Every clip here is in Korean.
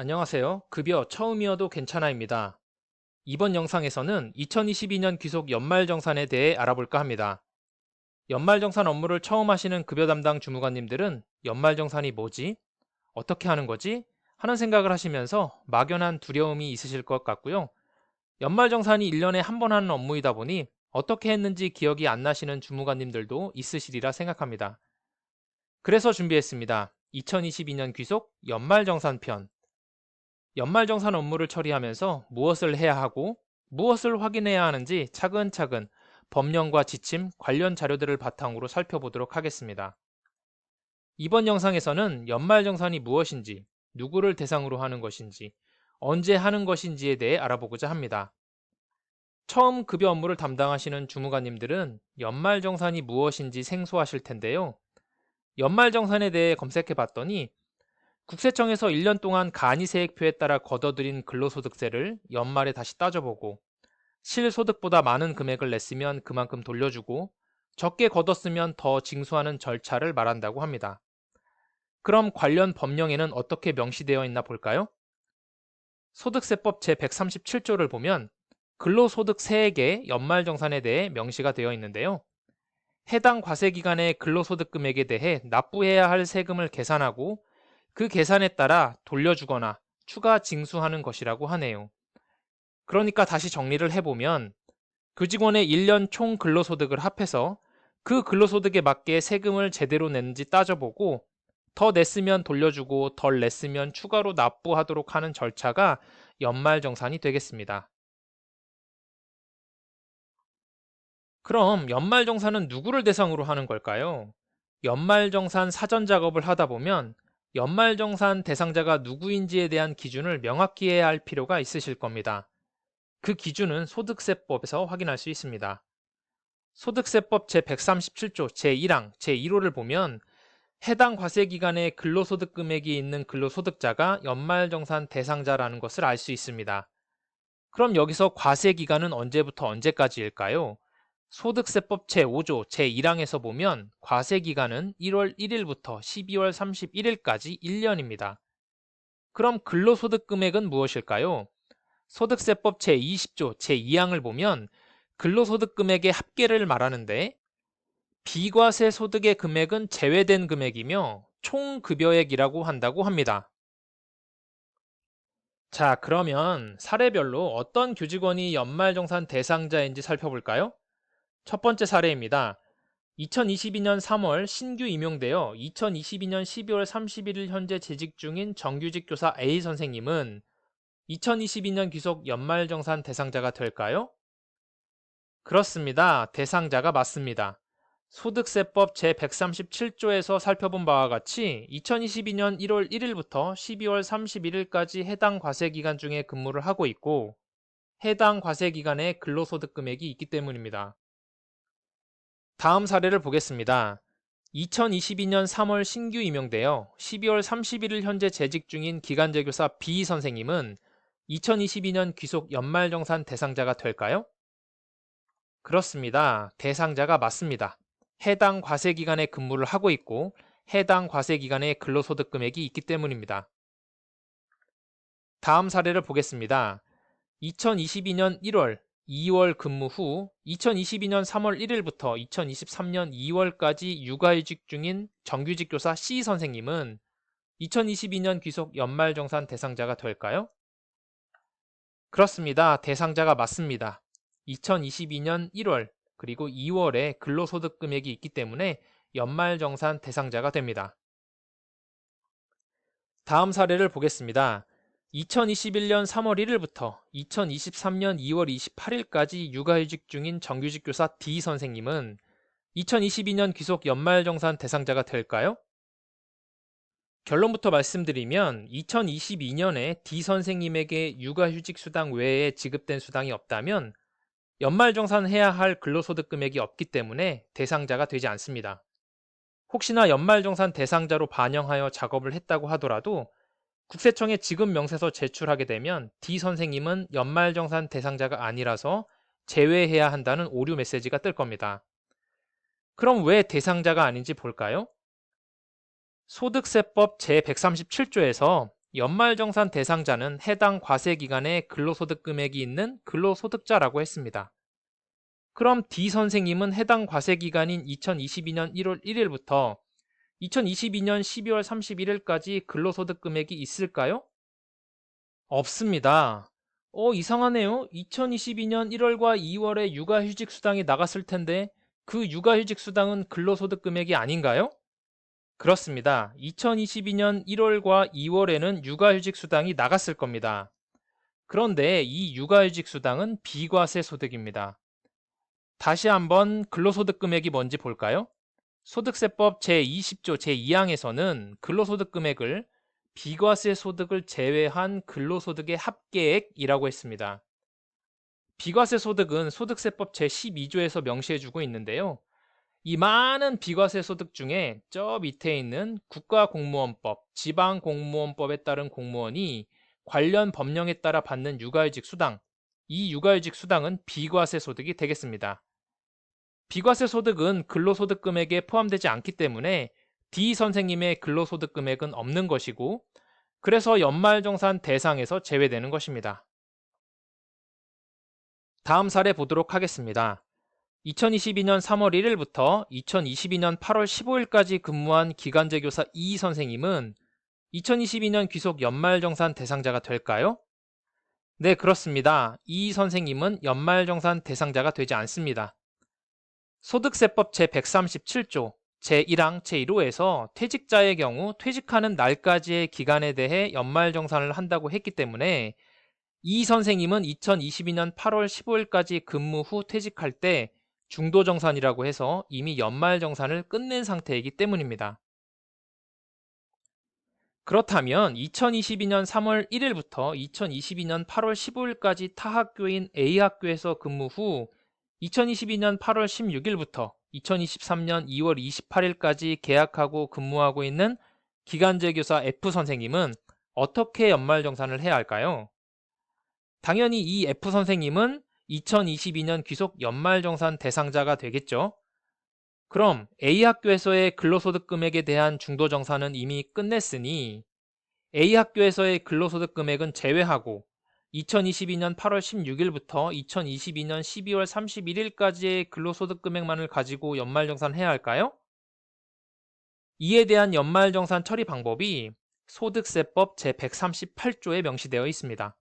안녕하세요. 급여 처음이어도 괜찮아입니다. 이번 영상에서는 2022년 귀속 연말정산에 대해 알아볼까 합니다. 연말정산 업무를 처음 하시는 급여 담당 주무관님들은 연말정산이 뭐지? 어떻게 하는 거지? 하는 생각을 하시면서 막연한 두려움이 있으실 것 같고요. 연말정산이 1년에 한 번 하는 업무이다 보니 어떻게 했는지 기억이 안 나시는 주무관님들도 있으시리라 생각합니다. 그래서 준비했습니다. 2022년 귀속 연말정산 편. 연말정산 업무를 처리하면서 무엇을 해야 하고 무엇을 확인해야 하는지 차근차근 법령과 지침, 관련 자료들을 바탕으로 살펴보도록 하겠습니다. 이번 영상에서는 연말정산이 무엇인지, 누구를 대상으로 하는 것인지, 언제 하는 것인지에 대해 알아보고자 합니다. 처음 급여 업무를 담당하시는 주무관님들은 연말정산이 무엇인지 생소하실 텐데요. 연말정산에 대해 검색해 봤더니 국세청에서 1년 동안 간이세액표에 따라 걷어들인 근로소득세를 연말에 다시 따져보고 실소득보다 많은 금액을 냈으면 그만큼 돌려주고 적게 걷었으면 더 징수하는 절차를 말한다고 합니다. 그럼 관련 법령에는 어떻게 명시되어 있나 볼까요? 소득세법 제137조를 보면 근로소득세액의 연말정산에 대해 명시가 되어 있는데요. 해당 과세기간의 근로소득 금액에 대해 납부해야 할 세금을 계산하고 그 계산에 따라 돌려주거나 추가 징수하는 것이라고 하네요. 그러니까 다시 정리를 해보면 그 직원의 1년 총 근로소득을 합해서 그 근로소득에 맞게 세금을 제대로 냈는지 따져보고 더 냈으면 돌려주고 덜 냈으면 추가로 납부하도록 하는 절차가 연말정산이 되겠습니다. 그럼 연말정산은 누구를 대상으로 하는 걸까요? 연말정산 사전 작업을 하다 보면 연말정산 대상자가 누구인지에 대한 기준을 명확히 해야 할 필요가 있으실 겁니다. 그 기준은 소득세법에서 확인할 수 있습니다. 소득세법 제137조 제1항 제1호를 보면 해당 과세기간에 근로소득 금액이 있는 근로소득자가 연말정산 대상자라는 것을 알 수 있습니다. 그럼 여기서 과세기간은 언제부터 언제까지일까요? 소득세법 제5조 제1항에서 보면 과세기간은 1월 1일부터 12월 31일까지 1년입니다. 그럼 근로소득 금액은 무엇일까요? 소득세법 제20조 제2항을 보면 근로소득 금액의 합계를 말하는데 비과세 소득의 금액은 제외된 금액이며 총급여액이라고 한다고 합니다. 자, 그러면 사례별로 어떤 교직원이 연말정산 대상자인지 살펴볼까요? 첫 번째 사례입니다. 2022년 3월 신규 임용되어 2022년 12월 31일 현재 재직 중인 정규직 교사 A 선생님은 2022년 귀속 연말정산 대상자가 될까요? 그렇습니다. 대상자가 맞습니다. 소득세법 제137조에서 살펴본 바와 같이 2022년 1월 1일부터 12월 31일까지 해당 과세기간 중에 근무를 하고 있고 해당 과세기간에 근로소득 금액이 있기 때문입니다. 다음 사례를 보겠습니다. 2022년 3월 신규 임용되어 12월 31일 현재 재직 중인 기간제교사 B 선생님은 2022년 귀속 연말정산 대상자가 될까요? 그렇습니다. 대상자가 맞습니다. 해당 과세기간에 근무를 하고 있고 해당 과세기간에 근로소득 금액이 있기 때문입니다. 다음 사례를 보겠습니다. 2022년 1월 2월 근무 후 2022년 3월 1일부터 2023년 2월까지 육아휴직 중인 정규직 교사 C 선생님은 2022년 귀속 연말정산 대상자가 될까요? 그렇습니다. 대상자가 맞습니다. 2022년 1월 그리고 2월에 근로소득 금액이 있기 때문에 연말정산 대상자가 됩니다. 다음 사례를 보겠습니다. 2021년 3월 1일부터 2023년 2월 28일까지 육아휴직 중인 정규직 교사 D 선생님은 2022년 귀속 연말정산 대상자가 될까요? 결론부터 말씀드리면 2022년에 D 선생님에게 육아휴직 수당 외에 지급된 수당이 없다면 연말정산해야 할 근로소득 금액이 없기 때문에 대상자가 되지 않습니다. 혹시나 연말정산 대상자로 반영하여 작업을 했다고 하더라도 국세청에 지급 명세서 제출하게 되면 D 선생님은 연말정산 대상자가 아니라서 제외해야 한다는 오류 메시지가 뜰 겁니다. 그럼 왜 대상자가 아닌지 볼까요? 소득세법 제137조에서 연말정산 대상자는 해당 과세기간에 근로소득 금액이 있는 근로소득자라고 했습니다. 그럼 D 선생님은 해당 과세기간인 2022년 1월 1일부터 2022년 12월 31일까지 근로소득 금액이 있을까요? 없습니다. 어, 이상하네요. 2022년 1월과 2월에 육아휴직 수당이 나갔을 텐데 그 육아휴직 수당은 근로소득 금액이 아닌가요? 그렇습니다. 2022년 1월과 2월에는 육아휴직 수당이 나갔을 겁니다. 그런데 이 육아휴직 수당은 비과세 소득입니다. 다시 한번 근로소득 금액이 뭔지 볼까요? 소득세법 제20조 제2항에서는 근로소득 금액을 비과세 소득을 제외한 근로소득의 합계액이라고 했습니다. 비과세 소득은 소득세법 제12조에서 명시해주고 있는데요. 이 많은 비과세 소득 중에 저 밑에 있는 국가공무원법, 지방공무원법에 따른 공무원이 관련 법령에 따라 받는 육아휴직 수당, 이 육아휴직 수당은 비과세 소득이 되겠습니다. 비과세 소득은 근로소득 금액에 포함되지 않기 때문에 D 선생님의 근로소득 금액은 없는 것이고 그래서 연말정산 대상에서 제외되는 것입니다. 다음 사례 보도록 하겠습니다. 2022년 3월 1일부터 2022년 8월 15일까지 근무한 기간제 교사 이 선생님은 2022년 귀속 연말정산 대상자가 될까요? 네, 그렇습니다. 이 선생님은 연말정산 대상자가 되지 않습니다. 소득세법 제137조 제1항 제1호에서 퇴직자의 경우 퇴직하는 날까지의 기간에 대해 연말정산을 한다고 했기 때문에 이 선생님은 2022년 8월 15일까지 근무 후 퇴직할 때 중도정산이라고 해서 이미 연말정산을 끝낸 상태이기 때문입니다. 그렇다면 2022년 3월 1일부터 2022년 8월 15일까지 타학교인 A학교에서 근무 후 2022년 8월 16일부터 2023년 2월 28일까지 계약하고 근무하고 있는 기간제 교사 F 선생님은 어떻게 연말 정산을 해야 할까요? 당연히 이 F 선생님은 2022년 귀속 연말 정산 대상자가 되겠죠. 그럼 A학교에서의 근로소득 금액에 대한 중도 정산은 이미 끝냈으니 A학교에서의 근로소득 금액은 제외하고 2022년 8월 16일부터 2022년 12월 31일까지의 근로소득 금액만을 가지고 연말정산해야 할까요? 이에 대한 연말정산 처리 방법이 소득세법 제138조에 명시되어 있습니다.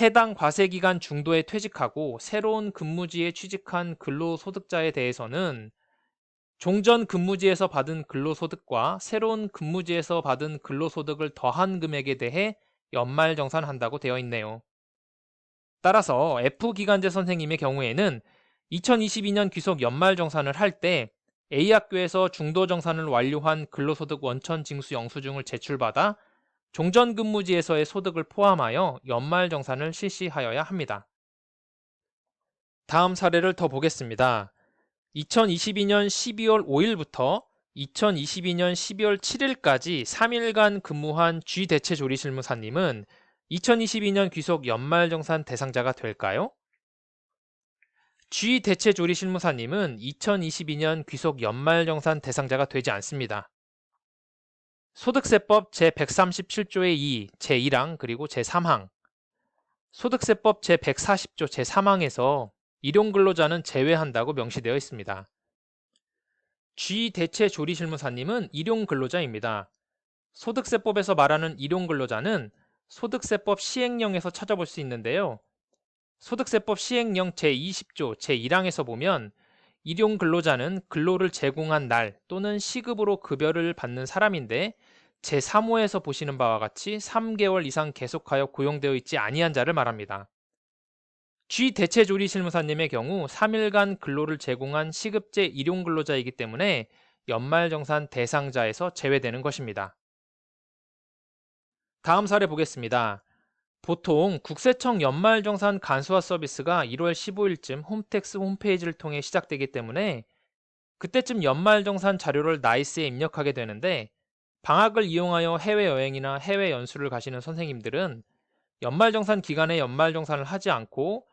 해당 과세기간 중도에 퇴직하고 새로운 근무지에 취직한 근로소득자에 대해서는 종전 근무지에서 받은 근로소득과 새로운 근무지에서 받은 근로소득을 더한 금액에 대해 연말정산한다고 되어 있네요. 따라서 F기간제 선생님의 경우에는 2022년 귀속 연말정산을 할 때 A학교에서 중도정산을 완료한 근로소득 원천 징수 영수증을 제출받아 종전근무지에서의 소득을 포함하여 연말정산을 실시하여야 합니다. 다음 사례를 더 보겠습니다. 2022년 12월 5일부터 2022년 12월 7일까지 3일간 근무한 G 대체 조리 실무사님은 2022년 귀속 연말정산 대상자가 될까요? G 대체 조리 실무사님은 2022년 귀속 연말정산 대상자가 되지 않습니다. 소득세법 제137조의 2, 제1항 그리고 제3항 소득세법 제140조 제3항에서 일용근로자는 제외한다고 명시되어 있습니다. G 대체 조리 실무사님은 일용 근로자입니다. 소득세법에서 말하는 일용 근로자는 소득세법 시행령에서 찾아볼 수 있는데요. 소득세법 시행령 제20조 제1항에서 보면 일용 근로자는 근로를 제공한 날 또는 시급으로 급여를 받는 사람인데 제3호에서 보시는 바와 같이 3개월 이상 계속하여 고용되어 있지 아니한 자를 말합니다. G 대체조리 실무사님의 경우 3일간 근로를 제공한 시급제 일용 근로자이기 때문에 연말정산 대상자에서 제외되는 것입니다. 다음 사례 보겠습니다. 보통 국세청 연말정산 간소화 서비스가 1월 15일쯤 홈택스 홈페이지를 통해 시작되기 때문에 그때쯤 연말정산 자료를 나이스에 입력하게 되는데 방학을 이용하여 해외여행이나 해외 연수를 가시는 선생님들은 연말정산 기간에 연말정산을 하지 않고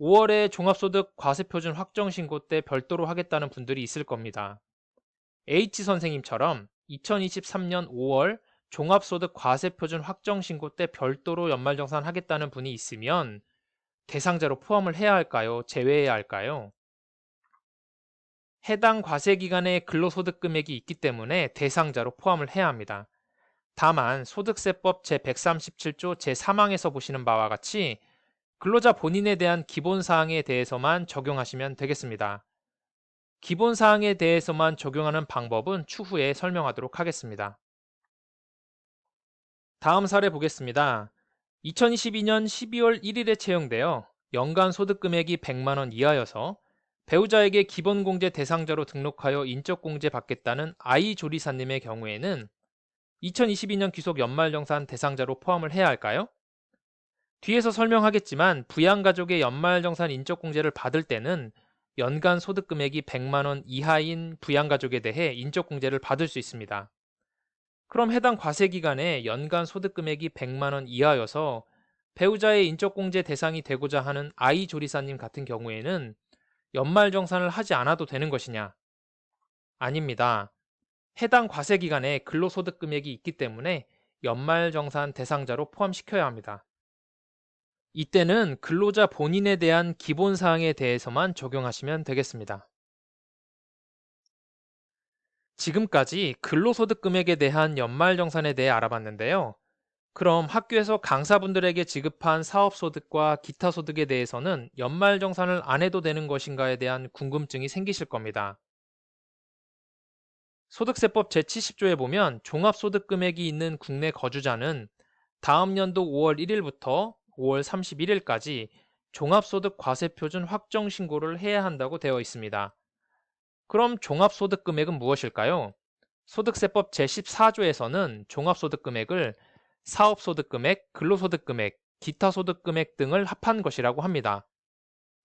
5월에 종합소득 과세표준 확정 신고 때 별도로 하겠다는 분들이 있을 겁니다. H 선생님처럼 2023년 5월 종합소득 과세표준 확정 신고 때 별도로 연말정산 하겠다는 분이 있으면 대상자로 포함을 해야 할까요? 제외해야 할까요? 해당 과세기간에 근로소득 금액이 있기 때문에 대상자로 포함을 해야 합니다. 다만 소득세법 제137조 제3항에서 보시는 바와 같이 근로자 본인에 대한 기본 사항에 대해서만 적용하시면 되겠습니다. 기본 사항에 대해서만 적용하는 방법은 추후에 설명하도록 하겠습니다. 다음 사례 보겠습니다. 2022년 12월 1일에 채용되어 연간 소득 금액이 100만 원 이하여서 배우자에게 기본공제 대상자로 등록하여 인적공제 받겠다는 아이 조리사님의 경우에는 2022년 귀속 연말정산 대상자로 포함을 해야 할까요? 뒤에서 설명하겠지만 부양가족의 연말정산 인적공제를 받을 때는 연간 소득 금액이 100만원 이하인 부양가족에 대해 인적공제를 받을 수 있습니다. 그럼 해당 과세기간에 연간 소득 금액이 100만원 이하여서 배우자의 인적공제 대상이 되고자 하는 아이 조리사님 같은 경우에는 연말정산을 하지 않아도 되는 것이냐? 아닙니다. 해당 과세기간에 근로소득 금액이 있기 때문에 연말정산 대상자로 포함시켜야 합니다. 이때는 근로자 본인에 대한 기본 사항에 대해서만 적용하시면 되겠습니다. 지금까지 근로소득 금액에 대한 연말정산에 대해 알아봤는데요. 그럼 학교에서 강사분들에게 지급한 사업소득과 기타 소득에 대해서는 연말정산을 안 해도 되는 것인가에 대한 궁금증이 생기실 겁니다. 소득세법 제70조에 보면 종합소득 금액이 있는 국내 거주자는 다음 연도 5월 1일부터 5월 31일까지 종합소득 과세표준 확정 신고를 해야 한다고 되어 있습니다. 그럼 종합소득 금액은 무엇일까요? 소득세법 제14조에서는 종합소득 금액을 사업소득 금액, 근로소득 금액, 기타 소득 금액 등을 합한 것이라고 합니다.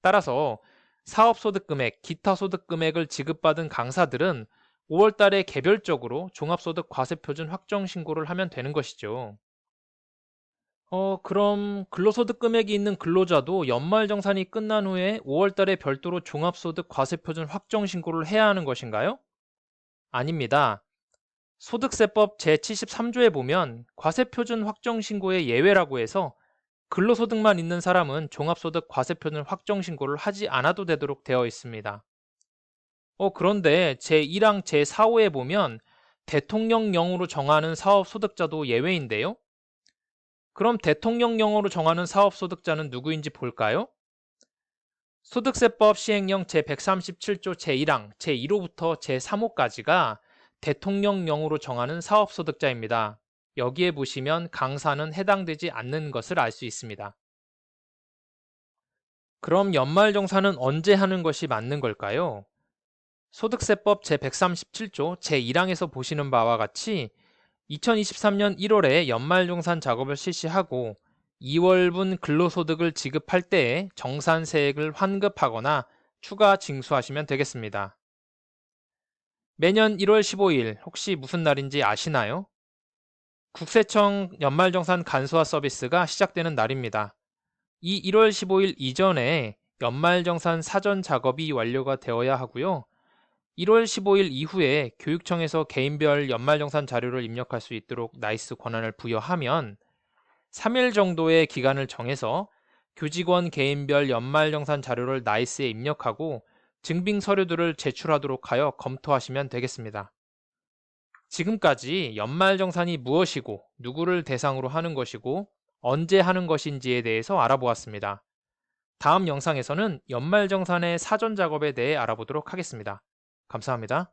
따라서 사업소득 금액, 기타 소득 금액을 지급받은 강사들은 5월 달에 개별적으로 종합소득 과세표준 확정 신고를 하면 되는 것이죠. 어, 그럼 근로소득 금액이 있는 근로자도 연말 정산이 끝난 후에 5월 달에 별도로 종합소득 과세표준 확정 신고를 해야 하는 것인가요? 아닙니다. 소득세법 제73조에 보면 과세표준 확정 신고의 예외라고 해서 근로소득만 있는 사람은 종합소득 과세표준 확정 신고를 하지 않아도 되도록 되어 있습니다. 어, 그런데 제1항 제4호에 보면 대통령령으로 정하는 사업소득자도 예외인데요. 그럼 대통령령으로 정하는 사업소득자는 누구인지 볼까요? 소득세법 시행령 제137조 제1항 제1호부터 제3호까지가 대통령령으로 정하는 사업소득자입니다. 여기에 보시면 강사는 해당되지 않는 것을 알 수 있습니다. 그럼 연말정산은 언제 하는 것이 맞는 걸까요? 소득세법 제137조 제1항에서 보시는 바와 같이 2023년 1월에 연말정산 작업을 실시하고 2월분 근로소득을 지급할 때에 정산세액을 환급하거나 추가 징수하시면 되겠습니다. 매년 1월 15일 혹시 무슨 날인지 아시나요? 국세청 연말정산 간소화 서비스가 시작되는 날입니다. 이 1월 15일 이전에 연말정산 사전 작업이 완료가 되어야 하고요. 1월 15일 이후에 교육청에서 개인별 연말정산 자료를 입력할 수 있도록 나이스 권한을 부여하면 3일 정도의 기간을 정해서 교직원 개인별 연말정산 자료를 나이스에 입력하고 증빙 서류들을 제출하도록 하여 검토하시면 되겠습니다. 지금까지 연말정산이 무엇이고 누구를 대상으로 하는 것이고 언제 하는 것인지에 대해서 알아보았습니다. 다음 영상에서는 연말정산의 사전 작업에 대해 알아보도록 하겠습니다. 감사합니다.